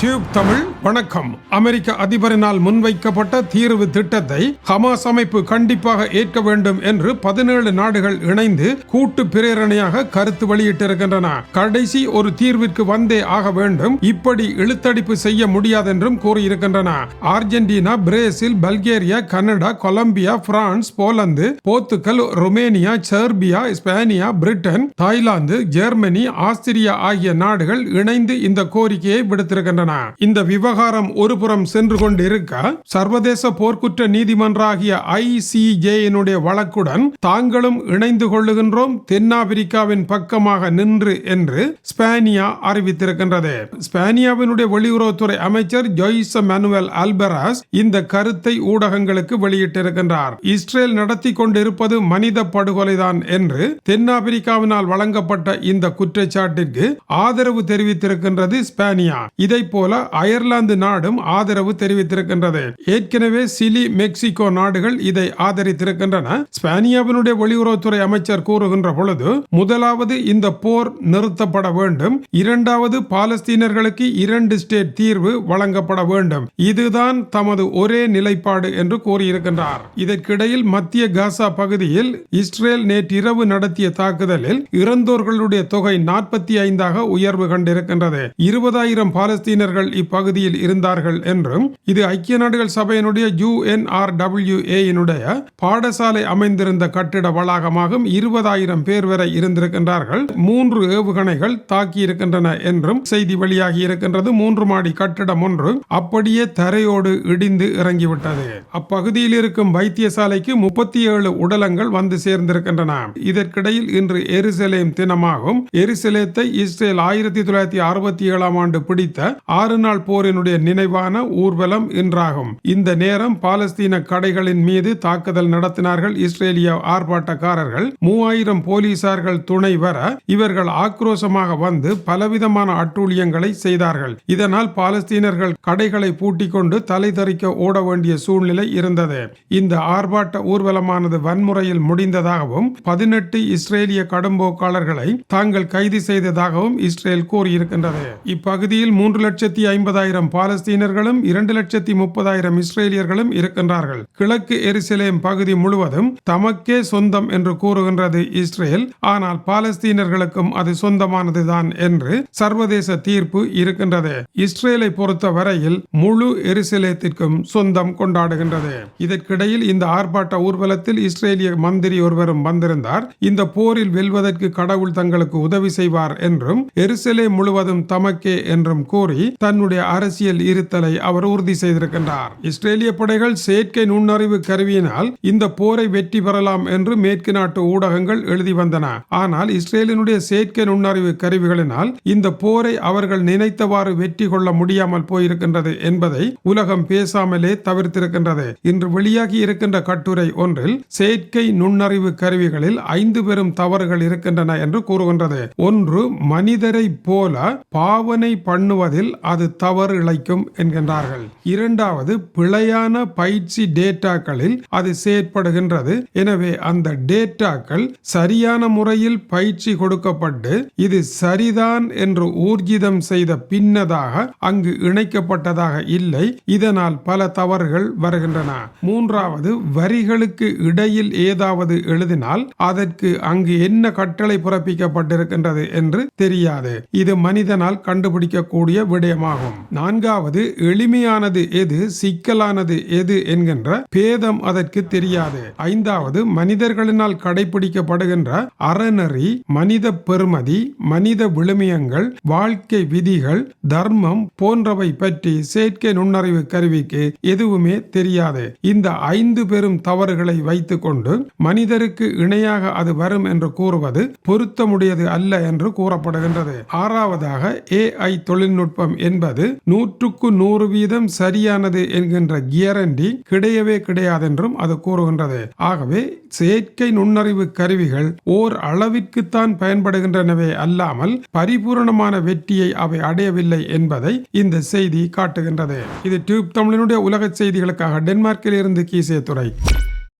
Tube Tamil வணக்கம். அமெரிக்க அதிபரினால் முன்வைக்கப்பட்ட தீர்வு திட்டத்தை ஹமாஸ் அமைப்பு கண்டிப்பாக ஏற்க வேண்டும் என்று பதினேழு நாடுகள் இணைந்து கூட்டு பிரேரணையாக கருத்து வெளியிட்டிருக்கின்றன. கடைசி ஒரு தீர்விற்கு வந்தே ஆக வேண்டும். இப்படி இழுத்தடிப்பு செய்ய முடியாதென்றும் கூறியிருக்கின்றன. Argentina Brazil Bulgaria Canada Colombia France Poland Portugal Romania Serbia ஸ்பேனியா Britain Thailand Germany Austria ஆகிய நாடுகள் இணைந்து இந்த கோரிக்கையை விடுத்திருக்கின்றன. இந்த விவகாரம் ஒருபுறம் சென்று கொண்டிருக்க சர்வதேச போர்க்குற்ற நீதிமன்றாகிய ஐசிஜேயினுடைய வழக்குடன் தாங்களும் இணைந்து கொள்ளுகின்றோம் தென்னாப்பிரிக்காவின் பக்கமாக நின்று என்று ஸ்பானியா அறிவித்திருக்கின்றது. ஸ்பானியாவினுடைய வெளியுறவுத்துறை அமைச்சர் ஜொய்ஸ் மனுவல் அல்பராஸ் இந்த கருத்தை ஊடகங்களுக்கு வெளியிட்டிருக்கின்றார். இஸ்ரேல் நடத்தி கொண்டிருப்பது மனித படுகொலைதான் என்று தென்னாப்பிரிக்காவினால் வழங்கப்பட்ட இந்த குற்றச்சாட்டிற்கு ஆதரவு தெரிவித்திருக்கின்றது ஸ்பானியா. இதை போல போல அயர்லாந்து நாடும் ஆதரவு தெரிவித்திருக்கின்றது. ஏற்கனவே சிலி மெக்சிகோ நாடுகள் இதை ஆதரித்திருக்கின்றன. ஸ்பானியாவினுடைய வெளியுறவுத்துறை அமைச்சர் கூறுகின்ற பொழுது முதலாவது இந்த போர் நிறுத்தப்பட வேண்டும். இரண்டாவது பாலஸ்தீனர்களுக்கு இரண்டு ஸ்டேட் தீர்வு வழங்கப்பட வேண்டும். இதுதான் தமது ஒரே நிலைப்பாடு என்று கூறியிருக்கின்றார். இதற்கிடையில் மத்திய காசா பகுதியில் இஸ்ரேல் நேற்றிரவு நடத்திய தாக்குதலில் இறந்தோர்களுடைய தொகை நாற்பத்தி ஐந்தாக உயர்வு கண்டிருக்கின்றது. இருபதாயிரம் பாலஸ்தீனர்கள் இப்பகுதியில் இருந்தார்கள் என்றும் இது ஐக்கிய நாடுகள் சபையினுடைய யுஎன்ஆர்டபிள்யூஏயினுடைய பாடசாலை அமைந்திருந்த கட்டிட வளாகமாகும் இருபதாயிரம் பேர் வரை இருந்திருக்கின்றார்கள். மூன்று ஏவுகணைகள் தாக்கியிருக்கின்றன என்றும் செய்தி வெளியாகி இருக்கின்றது. மூன்று மாடி கட்டிடம் ஒன்று அப்படியே தரையோடு இடிந்து இறங்கிவிட்டது. அப்பகுதியில் இருக்கும் வைத்தியசாலைக்கு முப்பத்தி ஏழு உடலங்கள் வந்து சேர்ந்திருக்கின்றன. இதற்கிடையில் இன்று எருசலேம் தினமாகும். எருசலேத்தை இஸ்ரேல் ஆயிரத்தி தொள்ளாயிரத்தி அறுபத்தி ஏழாம் ஆண்டு பிடித்த ஆறு நாள் போரினுடைய நினைவான ஊர்வலம் இன்றாகும். இந்த நேரம் பாலஸ்தீன கடைகளின் மீது தாக்குதல் நடத்தினார்கள் இஸ்ரேலிய ஆர்ப்பாட்டக்காரர்கள். மூவாயிரம் போலீசார்கள் துணை வர இவர்கள் ஆக்ரோஷமாக வந்து பலவிதமான அட்டூழியங்களை செய்தார்கள். இதனால் பாலஸ்தீனர்கள் கடைகளை பூட்டிக்கொண்டு தலை தரிக்க ஓட வேண்டிய சூழ்நிலை இருந்தது. இந்த ஆர்ப்பாட்ட ஊர்வலமானது வன்முறையில் முடிந்ததாகவும் பதினெட்டு இஸ்ரேலிய கடும்போக்காளர்களை தாங்கள் கைது செய்ததாகவும் இஸ்ரேல் கூறியிருக்கின்றது. இப்பகுதியில் மூன்று லட்சத்தி ஐம்பதாயிரம் பாலஸ்தீனர்களும் இரண்டு லட்சத்தி முப்பதாயிரம் இஸ்ரேலியர்களும் இருக்கின்றார்கள். கிழக்கு எருசலேம் பகுதி முழுவதும் தமக்கே சொந்தம் என்று கூறுகின்றது இஸ்ரேல். ஆனால் பாலஸ்தீனர்களுக்கும் அது சொந்தமானதுதான் என்று சர்வதேச தீர்ப்பு இருக்கின்றது. இஸ்ரேலை பொறுத்த வரையில் முழு எருசலேத்திற்கும் சொந்தம் கொண்டாடுகின்றது. இதற்கிடையில் இந்த ஆர்ப்பாட்ட ஊர்வலத்தில் இஸ்ரேலிய மந்திரி ஒருவரும் வந்திருந்தார். இந்த போரில் வெல்வதற்கு கடவுள் தங்களுக்கு உதவி செய்வார் என்றும் எருசலே முழுவதும் தமக்கே என்றும் கூறி தன்னுடைய அரசியல் இருத்தலை அவர் உறுதி செய்திருக்கின்றார். இஸ்ரேலிய படைகள் செயற்கை நுண்ணறிவு கருவியினால் இந்த போரை வெற்றி பெறலாம் என்று மேற்கு நாட்டு ஊடகங்கள் எழுதி வந்தன. ஆனால் இஸ்ரேலினுடைய செயற்கை நுண்ணறிவு கருவிகளினால் இந்த போரை அவர்கள் நினைத்தவாறு வெற்றி கொள்ள முடியாமல் போயிருக்கின்றது என்பதை உலகம் பேசாமலே தவிர்த்திருக்கின்றது. இன்று வெளியாகி இருக்கின்ற கட்டுரை ஒன்றில் செயற்கை நுண்ணறிவு கருவிகளில் ஐந்து பெரும் தவறுகள் இருக்கின்றன என்று கூறுகின்றது. ஒன்று மனிதரை போல பாவனை பண்ணுவதில் அது தவறு இழைக்கும் என்கின்றார்கள். இரண்டாவது பிழையான பயிற்சி டேட்டாக்களில் அது செயற்படுகின்றது. எனவே அந்த டேட்டாக்கள் சரியான முறையில் பயிற்சி கொடுக்கப்பட்டு இது சரிதான் என்று ஊர்ஜிதம் செய்த பின்னதாக அங்கு இணைக்கப்பட்டதாக இல்லை. இதனால் பல தவறுகள் வருகின்றன. மூன்றாவது வரிகளுக்கு இடையில் ஏதாவது எழுதினால் அதற்கு அங்கு என்ன கட்டளை பிறப்பிக்கப்பட்டிருக்கின்றது என்று தெரியாது. இது மனிதனால் கண்டுபிடிக்கக்கூடிய விடை விடயமாகும் நான்காவது எளிமையானது எது சிக்கலானது எது என்கின்ற பேதம் அதற்கு தெரியாது. ஐந்தாவது மனிதர்களினால் கடைபிடிக்கப்படுகின்ற அறநெறி மனித பெருமதி மனித விழுமியங்கள் வாழ்க்கை விதிகள் தர்மம் போன்றவை பற்றி செயற்கை நுண்ணறிவு கருவிக்கு எதுவுமே தெரியாது. இந்த ஐந்து பெரும் தவறுகளை வைத்துக்கொண்டு மனிதருக்கு இணையாக அது வரும் என்று கூறுவது பொருத்தமுடையது அல்ல என்று கூறப்படுகின்றது. ஆறாவதாக ஏஐ தொழில்நுட்பம் என்பது நூற்றுக்கு நூறு வீதம் சரியானது என்கின்ற கியரண்டி கிடையவே கிடையாது என்றும் அது கூறுகின்றது. ஆகவே செயற்கை நுண்ணறிவு கருவிகள் ஓர் அளவிற்குத்தான் பயன்படுகின்றனவே அல்லாமல் பரிபூரணமான வெற்றியை அவை அடையவில்லை என்பதை இந்த செய்தி காட்டுகின்றது. இது டியூப் தமிழனுடைய உலக செய்திகளுக்காக டென்மார்க்கில் இருந்து கீசே துறை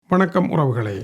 வணக்கம் உறவுகளே.